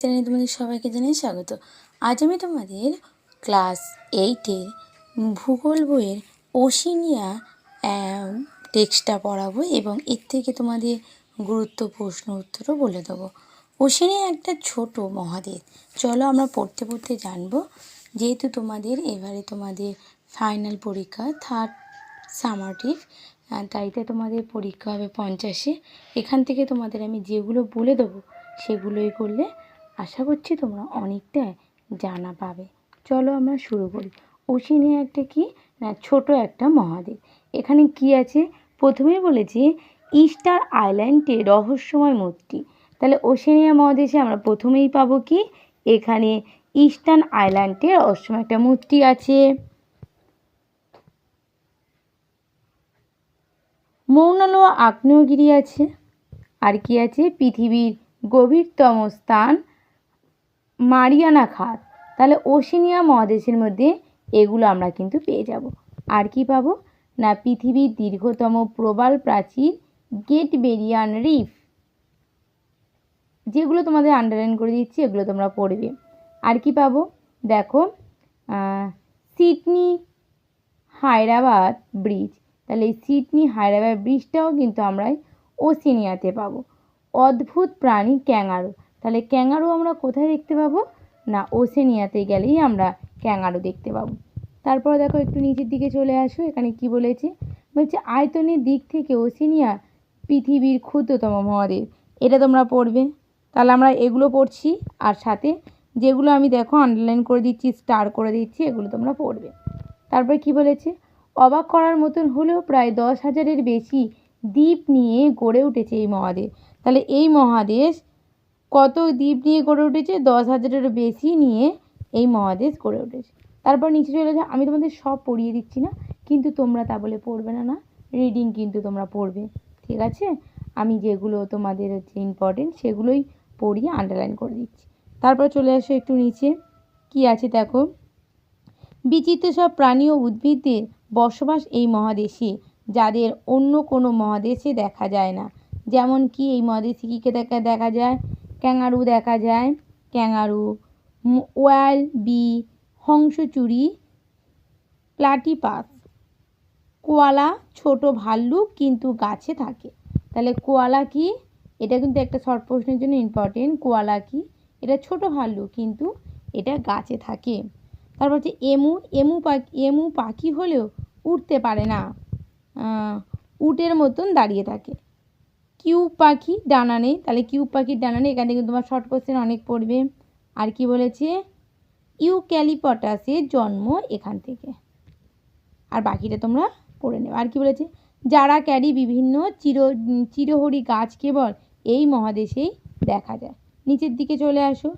চ্যানেলে তোমাদের সবাইকে জানাই স্বাগত। আজ আমি তোমাদের ক্লাস এইটের ভূগোল বইয়ের ওশিনিয়া টেক্সটটা পড়াবো এবং এর থেকে তোমাদের গুরুত্ব প্রশ্ন উত্তরও বলে দেবো। ওশিনিয়া একটা ছোট মহাদেশ চলো আমরা পড়তে পড়তে জানব, যেহেতু তোমাদের এবারে তোমাদের ফাইনাল পরীক্ষা থার্ড সামারটিভ তাইতে তোমাদের পরীক্ষা হবে পঞ্চাশে। এখান থেকে তোমাদের আমি যেগুলো বলে দেবো, সেগুলোই করলে আশা করছি তোমরা অনেকটা জানা পাবে। চলো আমরা শুরু করি। ওশিনিয়া একটা কি? না, ছোট একটা মহাদেশ এখানে কি আছে? প্রথমেই বলেছি, ইস্টার আইল্যান্ডে রহস্যময় মূর্তি। তাহলে ওশেনিয়া মহাদেশে আমরা প্রথমেই পাবো কি? এখানে ইস্টার্ন আইল্যান্ডে রহস্যময় একটা মূর্তি আছে। মৌনালো আগ্নেয়গিরি আছে। আর কি আছে? পৃথিবীর গভীরতম স্থান মারিয়ানা খাত। তাহলে ওশেনিয়া মহাদেশের মধ্যে এগুলো আমরা কিন্তু পেয়ে যাব। আর কি পাবো? না, পৃথিবীর দীর্ঘতম প্রবাল প্রাচীর গেট বেরিয়ান রিফ। যেগুলো তোমাদের আন্ডারলাইন করে দিচ্ছি, এগুলো তোমরা পড়বে। আর কি পাবো? দেখো সিডনি হায়দ্রাবাদ ব্রিজ। তাহলে এই সিডনি হায়দ্রাবাদ ব্রিজটাও কিন্তু আমরা ওসিনিয়াতে পাবো। অদ্ভুত প্রাণী ক্যাঙারু তাহলে ক্যাঙারু আমরা কোথায় দেখতে পাবো? না ওসেনিয়াতে গেলেই আমরা ক্যাঙারু দেখতে পাবো। তারপর দেখো একটু নিচের দিকে চলে আসো, এখানে কি বলেছে? বলছে, আয়তনের দিক থেকে ওসেনিয়া পৃথিবীর ক্ষুদ্রতম মহাদেশ। এটা তোমরা পড়বে। তাহলে আমরা এগুলো পড়ছি, আর সাথে যেগুলো আমি দেখো আন্ডারলাইন করে দিচ্ছি স্টার করে দিচ্ছি, এগুলো তোমরা পড়বে। তারপরে কি বলেছে? অবাক করার মতন হলেও প্রায় দশ হাজারের বেশি দ্বীপ নিয়ে গড়ে উঠেছে এই মহাদেশ। তাহলে এই মহাদেশ কত দ্বীপ নিয়ে গড়ে উঠেছে? দশ হাজারেরও বেশি নিয়ে এই মহাদেশ গড়ে উঠেছে। তারপর নিচে চলে যায় আমি তোমাদের সব পড়িয়ে দিচ্ছি না, কিন্তু তোমরা তা বলে পড়বে না না? রিডিং কিন্তু তোমরা পড়বে, ঠিক আছে? আমি যেগুলো তোমাদের হচ্ছে ইম্পর্টেন্ট সেগুলোই পড়িয়ে আন্ডারলাইন করে দিচ্ছি। তারপর চলে আসো একটু নিচে। কি আছে দেখো? বিচিত্র সব প্রাণী ও উদ্ভিদদের বসবাস এই মহাদেশে, যাদের অন্য কোনো মহাদেশে দেখা যায় না। যেমন কি এই মহাদেশে কী দেখা দেখা যায়? ক্যাঙারু দেখা যায়। ক্যাঙারু ওয়াল বি, হংসচুরি, প্লাটিপাস। কোয়ালা ছোট ভাল্লুক কিন্তু গাছে থাকে। তাহলে কোয়ালা কি? এটা কিন্তু একটা শর্ট প্রশ্নের জন্য ইম্পর্টেন্ট কোয়ালা কি? এটা ছোট ভাল্লুক কিন্তু এটা গাছে থাকে। তারপর হচ্ছে এমু এমু পাখি এমু পাখি হলেও উঠতে পারে না। উটের মতন দাঁড়িয়ে থাকে। কিউ পাখি ডানা নেই। তাহলে কিউ পাখির ডানা নেই। এখান থেকে তোমার শর্ট কোশ্চেন অনেক পড়বে। আর কি বলেছে? ইউক্যালিপটাসের জন্ম এখান থেকে। আর বাকিটা তোমরা পড়ে নেবে। আর কি বলেছে? যারা ক্যারি বিভিন্ন চির, চিরহরি গাছ কেবল এই মহাদেশেই দেখা যায়। নিচের দিকে চলে আসো।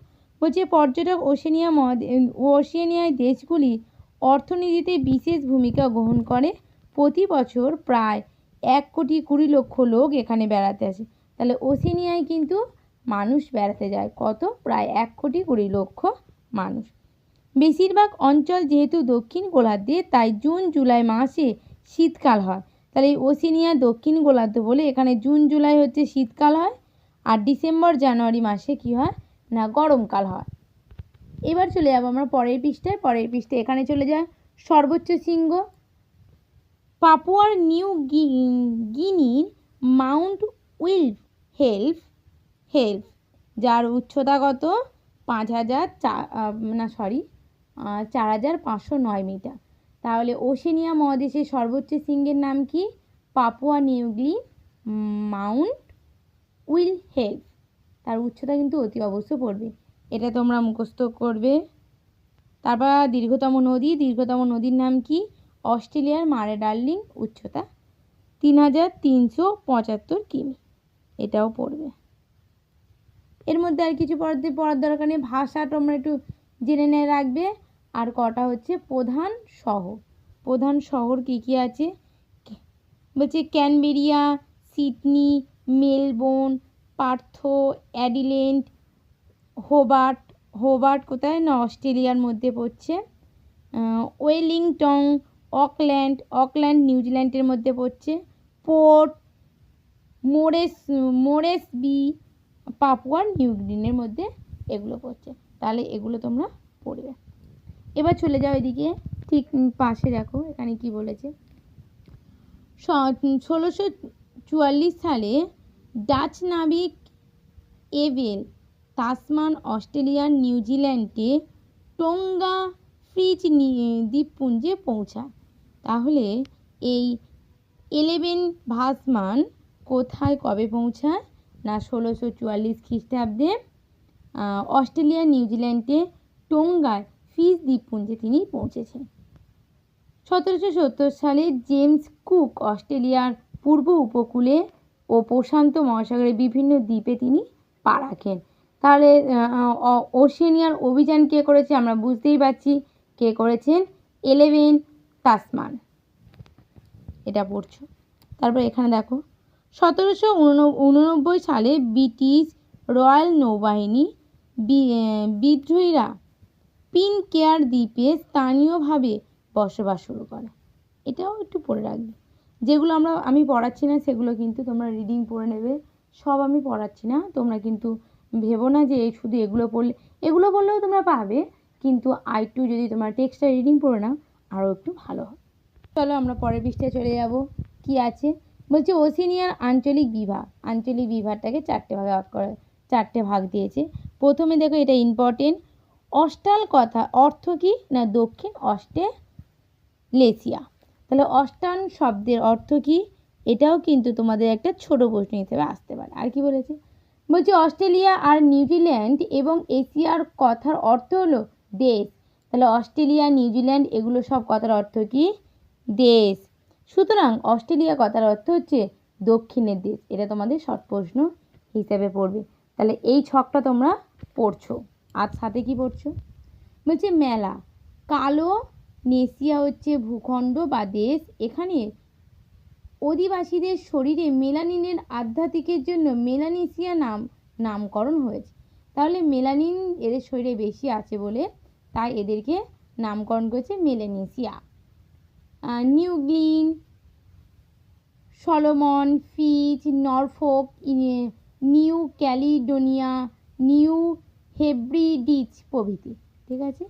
বলছে, পর্যটক ওশেনিয়া মহাদে, ওশেনিয়ায় দেশগুলি অর্থনীতিতে বিশেষ ভূমিকা গ্রহণ করে। প্রতি বছর প্রায় এক কোটি কুড়ি লক্ষ লোক এখানে বেড়াতে আসে। তাহলে ওশেনিয়ায় কিন্তু মানুষ বেড়াতে যায়। কত? প্রায় এক কোটি কুড়ি লক্ষ মানুষ। বেশিরভাগ অঞ্চল যেহেতু দক্ষিণ গোলার্ধে তাই জুন, জুলাই মাসে শীতকাল হয়। তাহলে এই ওসিনিয়া দক্ষিণ গোলার্ধ বলে এখানে জুন, জুলাই হচ্ছে শীতকাল হয় আর ডিসেম্বর, জানুয়ারি মাসে কি হয়? না, গরমকাল হয়। এবার চলে যাব আমরা পরের পৃষ্ঠায়। পরের পৃষ্ঠায় এখানে চলে যায় সর্বোচ্চ শৃঙ্গ। পাপুয়ার নিউ গিনির মাউন্ট উইলফ হেল্প হেল্প যার উচ্চতা কত পাঁচ হাজার চা না সরি চার হাজার পাঁচশো নয় মিটার। তাহলে ওশেনিয়া মহাদেশের সর্বোচ্চ শৃঙ্গের নাম কি? Papua New Guinea Mount Wilhelm তার উচ্চতা কিন্তু অতি অবশ্য পড়বে। এটা তোমরা মুখস্থ করবে। তারপর দীর্ঘতম নদী, দীর্ঘতম নদীর নাম কি? অস্ট্রেলিয়ার মারে ডার্লিং উচ্চতা তিন হাজার তিনশো পঁচাত্তর কিমি। এটাও পড়বে। এর মধ্যে আর কিছু পড়াতে পড়ার দরকার নেই। ভাষা তোমরা একটু জেনে নিয়ে রাখবে। আর কটা হচ্ছে প্রধান শহর। প্রধান শহর কী কী আছে? বলছে Canberra, Sydney, Melbourne, Perth, Adelaide, Hobart. Hobart কোথায়? না, অস্ট্রেলিয়ার মধ্যে পড়ছে। ওয়েলিংটন অকল্যান্ড অকল্যান্ড নিউজিল্যান্ডের মধ্যে পড়ছে। পোর্ট মোরেস মোরেসবি পাপুয়া নিউগ্রিনের মধ্যে এগুলো পড়ছে। তাহলে এগুলো তোমরা পড়বে। এবার চলে যাও এদিকে। ঠিক পাশে দেখো, এখানে কি বলেছে? ষোলোশো চুয়াল্লিশ সালে ডাচ নাবিক এভেল তাসমান অস্ট্রেলিয়ার নিউজিল্যান্ডে টোঙ্গা ফ্রিজ দ্বীপপুঞ্জে পৌঁছায়। তাহলে এই এলেভেন ভাসমান কোথায় কবে পৌঁছায়? না, ষোলোশো চুয়াল্লিশ খ্রিস্টাব্দে অস্ট্রেলিয়া, নিউজিল্যান্ডে, টোঙ্গায় ফিজ দ্বীপপুঞ্জে তিনি পৌঁছেছেন। সতেরোশো সত্তর সালে জেমস কুক অস্ট্রেলিয়ার পূর্ব উপকূলে ও প্রশান্ত মহাসাগরের বিভিন্ন দ্বীপে তিনি পা রাখেন। তাহলে ওশেনিয়ার অভিযান কে করেছে আমরা বুঝতেই পারছি। কে করেছেন? এলেভেন তাসমান এটা পড়ছো। তারপর এখানে দেখো, সতেরোশো উননব্বই সালে ব্রিটিশ রয়্যাল নৌবাহিনী বিদ্রোহীরা পিন কেয়ার দ্বীপে স্থানীয়ভাবে বসবাস শুরু করে। এটাও একটু পড়ে রাখবে। যেগুলো আমরা, আমি পড়াচ্ছি না, সেগুলো কিন্তু তোমরা রিডিং পড়ে নেবে। সব আমি পড়াচ্ছি না, তোমরা কিন্তু ভেবো না যে শুধু এগুলো পড়লে, এগুলো পড়লেও তোমরা পাবে। কিন্তু আর একটু যদি তোমরা টেক্সটটা রিডিং পড়ে নাও আরও একটু ভালো হয়। চলো আমরা পরের পৃষ্ঠায় চলে যাব। কি আছে? বলছে ওসিনিয়ার আঞ্চলিক বিভাগ। আঞ্চলিক বিভাগটাকে চারটে ভাগে ভাগ করে চারটে ভাগ দিয়েছে। প্রথমে দেখো এটা ইম্পর্টেন্ট অস্টাল কথা, অর্থ কি না দক্ষিণ অস্টে লেসিয়া তাহলে অস্টান শব্দের অর্থ কী? এটাও কিন্তু তোমাদের একটা ছোট প্রশ্ন হিসেবে আসতে পারে। আর কি বলেছে? বলছি অস্ট্রেলিয়া আর নিউজিল্যান্ড এবং এশিয়ার কথার অর্থ হলো দেশ। তাহলে অস্ট্রেলিয়া, নিউজিল্যান্ড এগুলো সব কথার অর্থ কি? দেশ। সুতরাং অস্ট্রেলিয়া কথার অর্থ হচ্ছে দক্ষিণের দেশ। এটা তোমাদের শর্ট প্রশ্ন হিসেবে পড়বে। তাহলে এই ছকটা তোমরা পড়ছো। আর সাথে কি পড়ছো? বলছে মেলা। কালো নেসিয়া হচ্ছে ভূখণ্ড বা দেশ। এখানে অধিবাসীদের শরীরে মেলানিনের আধ্যাত্মিকের জন্য মেলানেসিয়া নাম, নামকরণ হয়েছে। তাহলে মেলানিন এদের শরীরে বেশি আছে বলে তাই এদেরকে নামকরণ করেছে Melanesia. New Guinea, Solomon Fiji Norfolk New Caledonia, New Hebrides প্রভৃতি, ঠিক আছে?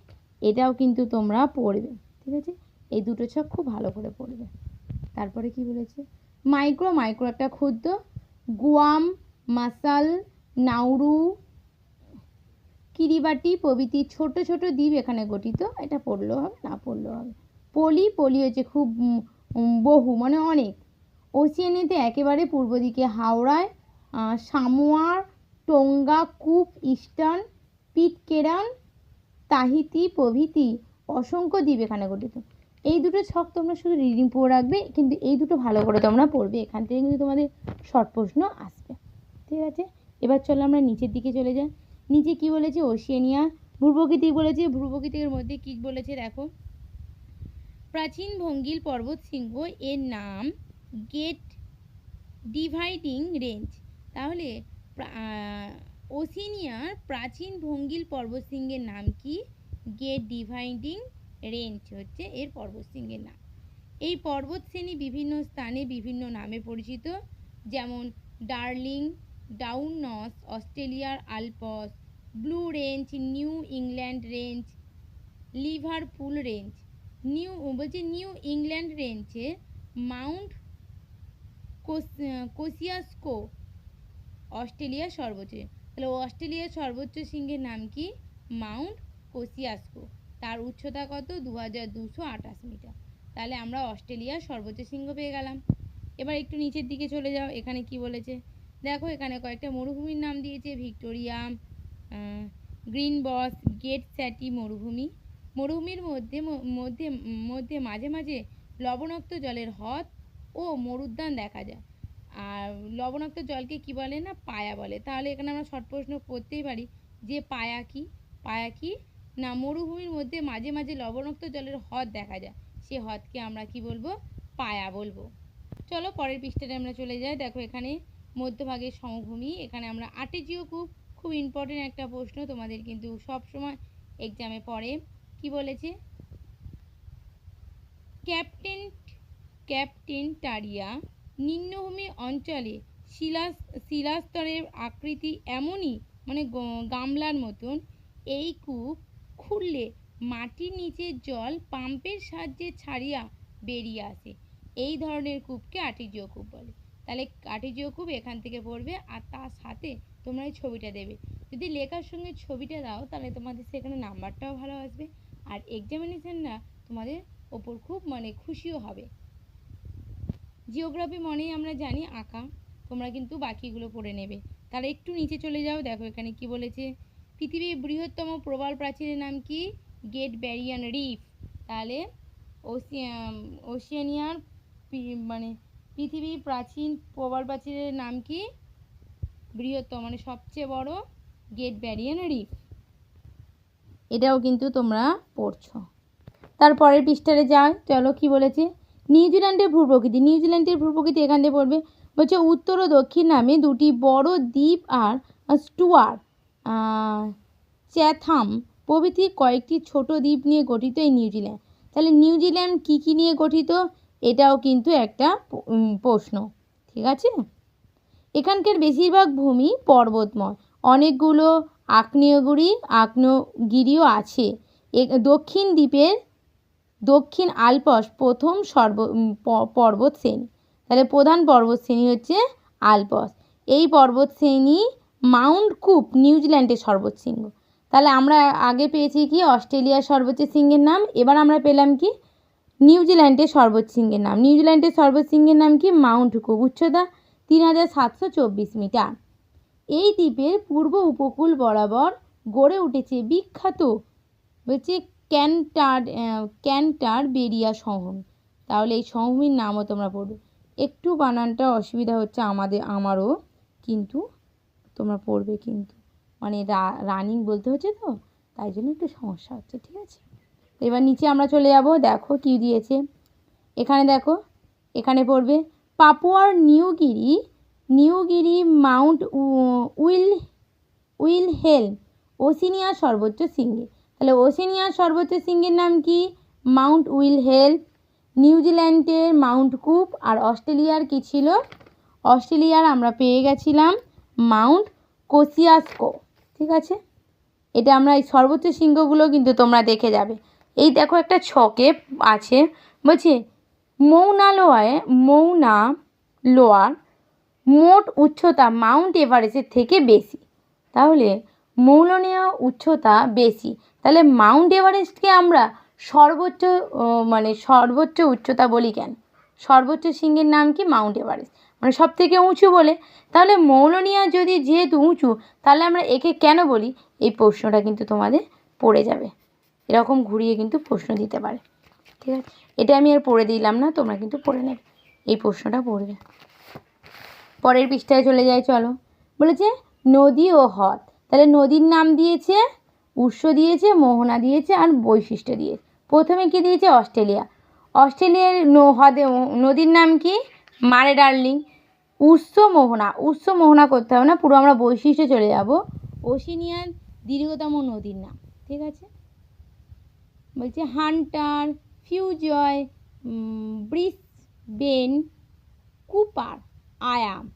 এটাও কিন্তু তোমরা পড়বে, ঠিক আছে? এই দুটো ছক খুব ভালো করে পড়বে। তারপরে কি বলেছে? মাইক্রো মাইক্রো একটা ক্ষুদ্র, গুয়াম, মাসাল, নাউরু কিরিবাটি প্রভৃতি ছোট ছোট দ্বীপ এখানে গঠিত। এটা পড়লেও হবে, না পড়লেও হবে। পলি পলি হচ্ছে খুব বহু মানে অনেক। ওসিয়ানিতে একেবারে পূর্ব দিকে হাওড়ায় সামোয়ার, Tonga Cook Eastern Pitcairn, Tahiti প্রভৃতি অসংখ্য দ্বীপ এখানে গঠিত। এই দুটো ছক তোমরা শুধু রিডিং পড়ে রাখবে, কিন্তু এই দুটো ভালো করে তোমরা পড়বে। এখান থেকে কিন্তু তোমাদের শর্ট প্রশ্ন আসবে। ঠিক আছে? এবার চলো আমরা নিচের দিকে চলে যাই। নিচে কি বলেছে? ওশিয়ানিয়া ভূপ্রকৃতি বলেছে ভূপ্রকৃতির মধ্যে কি বলেছে দেখো? প্রাচীন ভঙ্গিল পর্বত সিংহ এর নাম গেট ডিভাইডিং রেঞ্জ তাহলে ওসিনিয়ার প্রাচীন ভঙ্গিল পর্বত পর্বতশৃঙ্গের নাম কি? গেট ডিভাইডিং রেঞ্জ হচ্ছে এর পর্বত পর্বতশৃঙ্গের নাম। এই পর্বতশ্রেণী বিভিন্ন স্থানে বিভিন্ন নামে পরিচিত, যেমন ডার্লিং ডাউনস অস্ট্রেলিয়ার Alps Blue Range New England Range Liverpool Range New বলছে নিউ ইংল্যান্ড রেঞ্জে মাউন্ট কোসিয়াস্কো অস্ট্রেলিয়ার সর্বোচ্চ। তাহলে অস্ট্রেলিয়ার সর্বোচ্চ সিংহের নাম কি? মাউন্ট কোসিয়াস্কো তার উচ্চতা কত? দু হাজার দুশো আঠাশ মিটার। তাহলে আমরা অস্ট্রেলিয়ার সর্বোচ্চ সিংহ পেয়ে গেলাম। এবার একটু নিচের দিকে চলে যাও। এখানে কি বলেছে? দেখো এখানে কয়েকটা মরুভূমির নাম দিয়েছে। ভিক্টোরিয়া গ্রিন বস, গেট স্যাটি, মরুভূমি। মরুভূমির মধ্যে মধ্যে মধ্যে মাঝে মাঝে লবণাক্ত জলের হ্রদ ও মরুদ্যান দেখা যায়। আর লবণাক্ত জলকে কি বলে না? পায়া বলে। তাহলে এখানে আমরা শর্ট প্রশ্ন করতেই পারি যে পায়া কি? পায়া কি? না, মরুভূমির মধ্যে মাঝে মাঝে লবণাক্ত জলের হ্রদ দেখা যায়। সে হ্রদকে আমরা কি বলব? পায়া বলব। চলো পরের পৃষ্ঠাতে আমরা চলে যাই। দেখো এখানে মধ্যভাগের সমভূমি। এখানে আমরা আর্টিজিও খুব খুব ইম্পর্টেন্ট একটা প্রশ্ন তোমাদের কিন্তু সব সময় এক্সামে পড়ে। কি বলেছে? ক্যাপ্টেন ক্যাপ্টেন টারিয়া, নিম্নভূমি অঞ্চলে শিলা, শিলাস্তরের আকৃতি এমনই মানে গামলার মতন। এই কূপ খুললে মাটির নিচের জল পাম্পের সাহায্যে ছাড়িয়া বেরিয়ে আসে। এই ধরনের কূপকে আর্টিজিও কূপ বলে। তাহলে আর্টিজিও কূপ এখান থেকে পড়বে আর তার সাথে তোমরা এই ছবিটা দেবে। যদি লেখার সঙ্গে ছবিটা দাও, তাহলে তোমাদের সেখানে নাম্বারটাও ভালো আসবে আর এক্সামিনেশানরা তোমাদের ওপর খুব মানে খুশিও হবে। জিওগ্রাফি মনেই আমরা জানি আঁকা, তোমরা কিন্তু বাকিগুলো পড়ে নেবে। তাহলে একটু নিচে চলে যাও, দেখো এখানে কি বলেছে। পৃথিবীর বৃহত্তম প্রবাল প্রাচীরের নাম কি? গেট ব্যারিয়ান রিফ তাহলে ওসিয়াম ওশিয়ানিয়ার মানে পৃথিবীর প্রাচীন প্রবাল প্রাচীরের নাম কি? বৃহত্তম মানে সবচেয়ে বড় গেট ব্যারিয়ান রিফ এটাও কিন্তু তোমরা পড়ছো। তারপরের পৃষ্ঠারে যাই, চলো কি বলেছে? নিউজিল্যান্ডের ভূপ্রকৃতি। নিউজিল্যান্ডের ভূপ্রকৃতি এখান থেকে পড়বে। বলছে উত্তর ও দক্ষিণ নামে দুটি বড় দ্বীপ আর স্টুয়ার চ্যাথাম প্রভৃতি কয়েকটি ছোট দ্বীপ নিয়ে গঠিত এই নিউজিল্যান্ড তাহলে নিউজিল্যান্ড কী কী নিয়ে গঠিত? এটাও কিন্তু একটা প্রশ্ন। ঠিক আছে? এখানকার বেশিরভাগ ভূমি পর্বতময়। অনেকগুলো আগ্নেয়গিরি, আগ্নেয়গিরিও আছে। এ, দক্ষিণ দ্বীপের দক্ষিণ আলপস প্রথম সর্ব পর্বত শ্রেণি তাহলে প্রধান পর্বত শ্রেণি হচ্ছে আলপস। এই পর্বত শ্রেণি মাউন্ট কুপ, নিউজিল্যান্ডের সর্বোচ্চ শৃঙ্গ তাহলে আমরা আগে পেয়েছি কি? অস্ট্রেলিয়ার সর্বোচ্চ শৃঙ্গের নাম। এবার আমরা পেলাম কি? নিউজিল্যান্ডের সর্বোচ্চ শৃঙ্গের নাম। নিউজিল্যান্ডের সর্বোচ্চ শৃঙ্গের নাম কি? Mount Cook. উচ্চতা তিন হাজার সাতশো চব্বিশ মিটার। এই দ্বীপের পূর্ব উপকূল বরাবর গড়ে উঠেছে বিখ্যাত বলছে ক্যান্টার ক্যান্টার বেরিয়া সমভূমি তাহলে এই সমভূমির নামও তোমরা পড়বে। একটু বানানটা অসুবিধা হচ্ছে আমাদের, আমারও কিন্তু তোমরা পড়বে কিন্তু। মানে রানিং বলতে হচ্ছে তো, তাই জন্য একটু সমস্যা হচ্ছে, ঠিক আছে? এবার নিচে আমরা চলে যাব, দেখো কী দিয়েছে। এখানে দেখো, এখানে পড়বে পাপুয়ার New Guinea New Guinea Mount will Wilhelm ওসিনিয়ার সর্বোচ্চ শৃঙ্গে তাহলে ওসিনিয়ার সর্বোচ্চ শৃঙ্গের নাম কি? মাউন্ট উইল হেল নিউজিল্যান্ডের মাউন্ট কুপ আর অস্ট্রেলিয়ার কি ছিল? অস্ট্রেলিয়ার আমরা পেয়ে গেছিলাম মাউন্ট কোসিয়াসকো। ঠিক আছে? এটা আমরা এই সর্বোচ্চ শৃঙ্গগুলো কিন্তু তোমরা দেখে যাবে। এই দেখো একটা ছকে আছে বলছে মৌনা লোয়ায় মৌনা লোয়ার মোট উচ্চতা মাউন্ট এভারেস্টের থেকে বেশি। তাহলে মৌলনীয় উচ্চতা বেশি। তাহলে মাউন্ট এভারেস্টকে আমরা সর্বোচ্চ মানে সর্বোচ্চ উচ্চতা বলি কেন? সর্বোচ্চ শৃঙ্গের নাম কি? Mount Everest. মানে সব থেকে উঁচু বলে। তাহলে মৌলনিয়া যদি যেহেতু উঁচু, তাহলে আমরা একে কেন বলি? এই প্রশ্নটা কিন্তু তোমাদের পড়ে যাবে। এরকম ঘুরিয়ে কিন্তু প্রশ্ন দিতে পারে। ঠিক আছে? এটা আমি আর পড়ে দিলাম না, তোমরা কিন্তু পড়ে নেবে। এই প্রশ্নটা পড়বে। পরের পৃষ্ঠায় চলে যায় চলো। বলেছে, নদী ও হ্রদ। তাহলে নদীর নাম দিয়েছে, উৎস দিয়েছে, মোহনা দিয়েছে আর বৈশিষ্ট্য দিয়েছে। প্রথমে কি দিয়েছে? অস্ট্রেলিয়া। অস্ট্রেলিয়ার হ্রদে নদীর নাম কি? মারে ডার্লিং। উৎস মোহনা। উৎস মোহনা করতে হবে না, পুরো আমরা বৈশিষ্ট্য চলে যাব। ওশিনিয়ার দীর্ঘতম নদীর নাম। ঠিক আছে? বলছে হান্টার ফিউজয় ব্রিসবেন কুপার আয়াম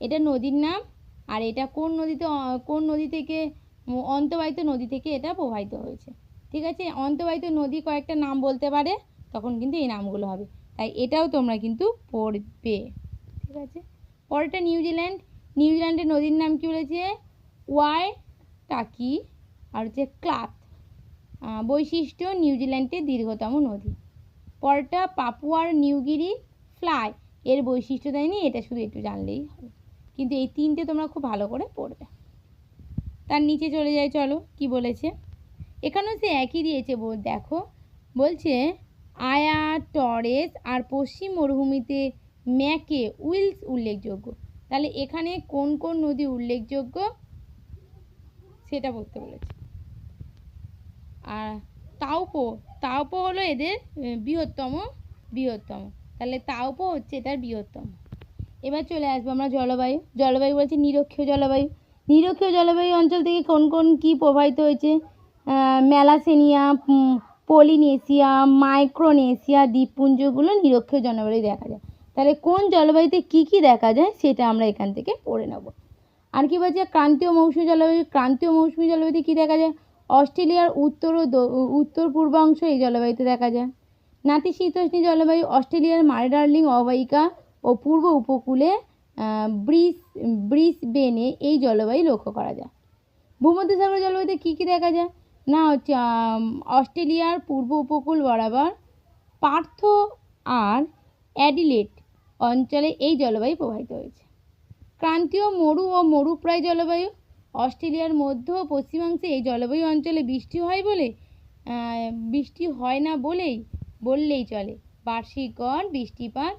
এটা নদীর নাম আর এটা কোন নদীতে কোন নদী থেকে অন্তবাহিত নদী থেকে এটা প্রবাহিত হয়েছে। ঠিক আছে? অন্তবাহিত নদী কয়েকটা নাম বলতে পারে তখন কিন্তু এই নামগুলো হবে। তাই এটাও তোমরা কিন্তু পড়বে। ঠিক আছে? পরেরটা নিউজিল্যান্ড নিউজিল্যান্ডের নদীর নাম কী বলেছে? ওয়াই টাকি আর হচ্ছে আহ, বৈশিষ্ট্য নিউজিল্যান্ডের দীর্ঘতম নদী। পরটা পাপুয়ার নিউগিরি ফ্লাই এর বৈশিষ্ট্য দেয়নি, এটা শুধু একটু জানলেই হবে। কিন্তু এই তিনটে তোমরা খুব ভালো করে পড়বে। তার নিচে চলে যায় চলো, কি বলেছে? এখানেও সে একই দিয়েছে দেখো। বলছে আয়া টরেস আর পশ্চিম মরুভূমিতে ম্যাকে উইলস উল্লেখযোগ্য। তাহলে এখানে কোন কোন নদী উল্লেখযোগ্য? সেটা বলতে বলেছে। আর তাওপো তাওপো হলো এদের বৃহত্তম বৃহত্তম। তাহলে তাওপো হচ্ছে এটার বৃহত্তম। এবার চলে আসব আমরা জলবায়ু। জলবায়ু বলছে নিরক্ষীয় জলবায়ু। নিরক্ষীয় জলবায়ু অঞ্চল থেকে কোন কোন কী প্রবাহিত হয়েছে? ম্যালাসেনিয়া পলিনেশিয়া মাইক্রোনেশিয়া, দ্বীপপুঞ্জগুলো নিরক্ষীয় জলবায়ু দেখা যায়। তাহলে কোন জলবায়ুতে কী কী দেখা যায় সেটা আমরা এখান থেকে পড়ে নেব। আর কি বলছে? ক্রান্তীয় মৌসুমী জলবায়ু। ক্রান্তীয় মৌসুমী জলবায়ুতে কী দেখা যায়? অস্ট্রেলিয়ার উত্তর ও উত্তর পূর্বাংশ এই জলবায়ুতে দেখা যায়। নাতিশীতোষ্ণী জলবায়ু অস্ট্রেলিয়ার মারডার্লিং অববাহিকা ও পূর্ব উপকূলে ব্রিস, ব্রিসবেনে এই জলবায়ু লক্ষ্য করা যায়। ভূমধ্যসাগর জলবায়ুতে কী কী দেখা যায়? না, হচ্ছে অস্ট্রেলিয়ার পূর্ব উপকূল বরাবর পার্থ আর অ্যাডিলেট অঞ্চলে এই জলবায়ু প্রবাহিত হয়েছে। ক্রান্তীয় মরু ও মরুপ্রায় জলবায়ু অস্ট্রেলিয়ার মধ্য ও পশ্চিমাংশে এই জলবায়ু অঞ্চলে বৃষ্টি হয় বলে বৃষ্টি হয় না বলেই, বললেই চলে। বার্ষিক গড় বৃষ্টিপাত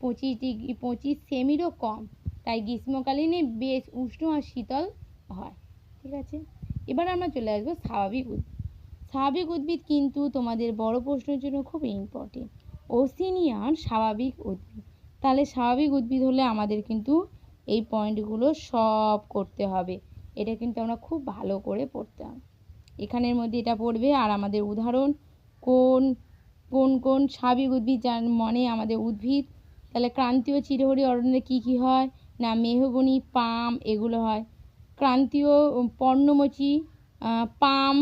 পঁচিশ ডিগ্রি, পঁচিশ সেমিরও কম। তাই গ্রীষ্মকালীনে বেশ উষ্ণ আর শীতল হয়। ঠিক আছে? এবার আমরা চলে আসব স্বাভাবিক উদ্ভিদ। স্বাভাবিক উদ্ভিদ কিন্তু তোমাদের বড় প্রশ্নের জন্য খুব ইম্পর্টেন্ট ওসিনিয়ান স্বাভাবিক উদ্ভিদ। তাহলে স্বাভাবিক উদ্ভিদ হলে আমাদের কিন্তু এই পয়েন্টগুলো সব করতে হবে। এটা কিন্তু আমরা খুব ভালো করে পড়তাম। এখানের মধ্যে এটা পড়বে, আর আমাদের উদাহরণ, কোন কোন কোন স্বাভাবিক উদ্ভিদ যার মনে আমাদের উদ্ভিদ? তাহলে ক্রান্তীয় চিরহরি অরণ্যে কী কী হয়? না মেহগনি, পাম, এগুলো হয়। ক্রান্তীয় পর্ণমোচী পাম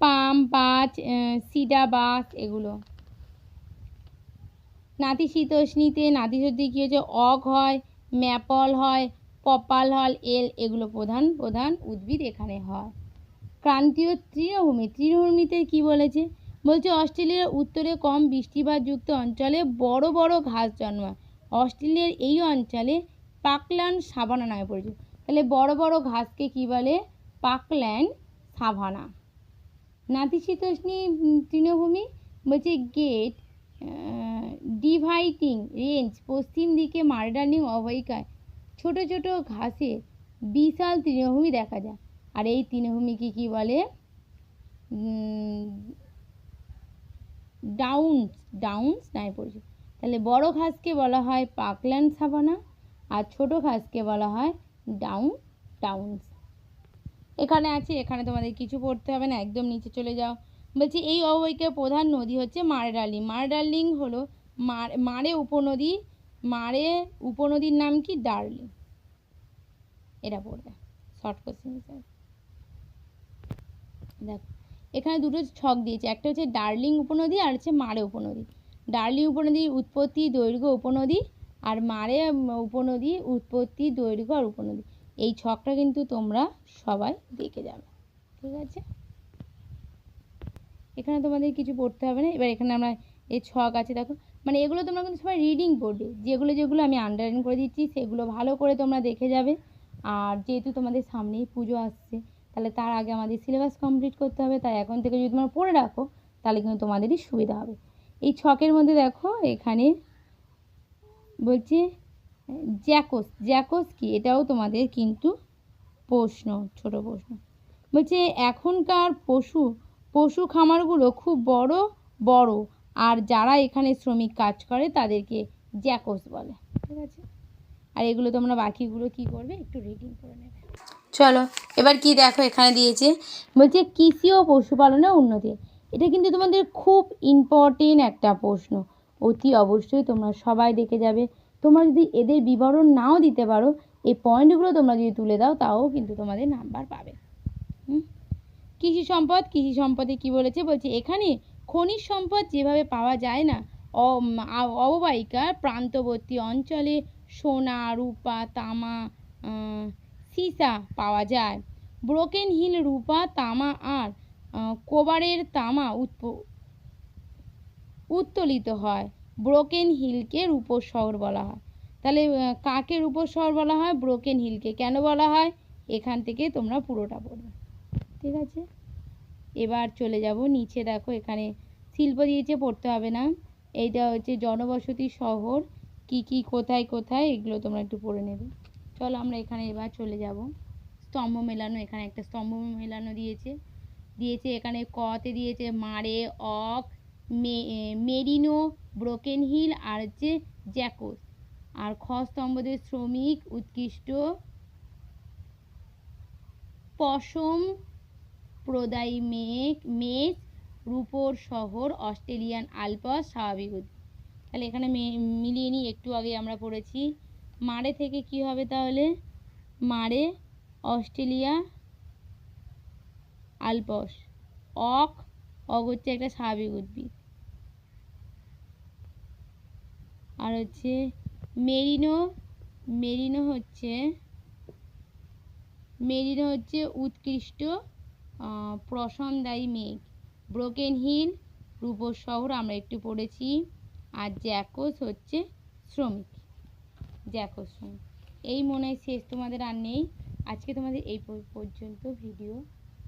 পাম বাচ সিডা বাচ এগুলো। নাতিশীতোষ্ণীতে নাতিশীতোষ্ণী কী হচ্ছে? অগ হয়, ম্যাপল হয় কপাল, হল, এল এগুলো প্রধান প্রধান উদ্ভিদ এখানে হয়। ক্রান্তীয় তৃণভূমি, তৃণভূমিতে কি বলেছে? বলছে, অস্ট্রেলিয়ার উত্তরে কম বৃষ্টিপাতযুক্ত অঞ্চলে বড় বড় ঘাস জন্মায়। অস্ট্রেলিয়ার এই অঞ্চলে পাকল্যান্ড সাভানা নামে পরিচিত। তাহলে বড় বড় ঘাসকে কি বলে? পাকল্যান্ড সাভানা। নাতিশীতোষ্ণী তৃণভূমি বলছে, গেট ডিভাইটিং রেঞ্জ পশ্চিম দিকে মার্ডানিং অববাহিকায় ছোট ছোট ঘাসে বিশাল তৃণভূমি দেখা যায়। আর এই তৃণভূমিকে কি বলে? ডাউন্স ডাউন্স নামে পরিচিত। তাহলে বড় ঘাসকে বলা হয় পাকল্যান্ড সাভানা, আর ছোট ঘাসকে বলা হয় ডাউন ডাউন্স এখানে আছে, এখানে তোমাদের কিছু পড়তে হবে না, একদম নিচে চলে যাও। বলছি, এই অববাহিকার প্রধান নদী হচ্ছে মারডার্লিং মারডার্লিং হলো মারে উপনদী মারে উপনদীর নাম কি? ডার্লিং এটা পড়বে। শর্ট কোশ্চেন হিসাবে দেখো, এখানে দুটো ছক দিয়েছে। একটা হচ্ছে ডার্লিং উপনদী আর হচ্ছে মারে উপনদী। ডার্লিং উপনদীর উৎপত্তি, দৈর্ঘ্য, উপনদী আর মারে উপনদী উৎপত্তি, দৈর্ঘ্য আর উপনদী। এই ছকটা কিন্তু তোমরা সবাই দেখে যাবে। ঠিক আছে? এখানে তোমাদের কিছু পড়তে হবে না। এবার এখানে আমরা এই ছক আছে, দেখো। মানে এগুলো তোমরা কিন্তু সবাই রিডিং পড়বে। যেগুলো যেগুলো আমি আন্ডারলাইন করে দিচ্ছি, সেগুলো ভালো করে তোমরা দেখে যাবে। আর যেহেতু তোমাদের সামনেই পুজো আসছে, তাহলে তার আগে আমাদের সিলেবাস কমপ্লিট করতে হবে। তাই এখন থেকে যদি তোমরা পড়ে রাখো, তাহলে কিন্তু তোমাদেরই সুবিধা হবে। এই ছকের মধ্যে দেখো, এখানে বলছে, জ্যাকোস জ্যাকোস কি? এটাও তোমাদের কিন্তু প্রশ্ন, ছোট প্রশ্ন। বলছে, এখনকার পশু পশু খামারগুলো খুব বড় বড়। আর যারা এখানে শ্রমিক কাজ করে, তাদেরকে জ্যাকোস বলে, ঠিক আছে? আর এগুলো তোমরা বাকিগুলো কি করবে, একটু রিডিং করে নেবে। চলো, এবার কি দেখো এখানে দিয়েছে? বলছে, কৃষি ও পশুপালনের উন্নতি। এটা কিন্তু তোমাদের খুব ইম্পর্টেন্ট একটা প্রশ্ন। অতি অবশ্যই তোমরা সবাই দেখে যাবে। তোমরা যদি এদের বিবরণ নাও দিতে পারো, এই পয়েন্টগুলো তোমরা যদি তুলে দাও, তাও কিন্তু তোমাদের নাম্বার পাবে। হুম? কৃষি সম্পদ, কৃষি সম্পদে কি বলেছে? বলছে, এখানে খনিজ সম্পদ যেভাবে পাওয়া যায় না অববাহিকার প্রান্তবর্তী অঞ্চলে সোনা, রূপা, তামা সীসা পাওয়া যায়। ব্রোকেন হিল, রূপা, তামা আর কোবারের তামা উত্তোলিত হয়। ব্রোকেন হিলকে রূপোর শহর বলা হয়। তাহলে কাকে রূপোর শহর বলা হয়? ব্রোকেন হিলকে কেন বলা হয়? এখান থেকে তোমরা পুরোটা পড়বে ঠিক আছে? এবার চলে যাব নিচে, দেখো এখানে শিল্প দিয়েছে পড়তে হবে না, এইটা হচ্ছে জনবসতি শহর, কি কি, কোথায় কোথায়, এগুলো তোমরা একটু পড়ে নেবে। চলো আমরা এখানে এবার চলে যাব। স্তম্ভ মেলানো, এখানে একটা স্তম্ভ মেলানো দিয়েছে। দিয়েছে এখানে কতে দিয়েছে মারে, অক মেরিনো, ব্রোকেন হিল আর হচ্ছে জ্যাকোস। আর খ স্তম্ভদের শ্রমিক, উৎকৃষ্ট, পশম প্রদায়ী মেঘ মেষ রূপোর শহর, অস্ট্রেলিয়ান আলপস স্বাভাবিক তাহলে এখানে মিলিয়ে নিই, একটু আগে আমরা পড়েছি। মারে থেকে কি হবে তাহলে? মারে, অস্ট্রেলিয়া, আলপস। অক অক হচ্ছে একটা স্বাভাবিক উদ্ভিদ। আর হচ্ছে মেরিনো মেরিনো হচ্ছে মেরিনো হচ্ছে উৎকৃষ্ট আহ, প্রশমদায়ী মেঘ। ব্রোকেন হিল রূপর শহর আমরা একটু পড়েছি। আর জ্যাকোস হচ্ছে শ্রমিক। জ্যাকোস শ্রমিক। এই মনে হয় শেষ তোমাদের আর নেই। আজকে তোমাদের এই পর্যন্ত ভিডিও।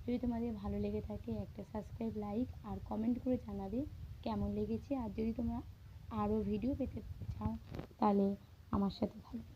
যদি তোমাদের ভালো লেগে থাকে একটা সাবস্ক্রাইব লাইক আর কমেন্ট করে জানাবে কেমন লেগেছে। আর যদি তোমরা আরও ভিডিও পেতে চাও তাহলে আমার সাথে থাকবে।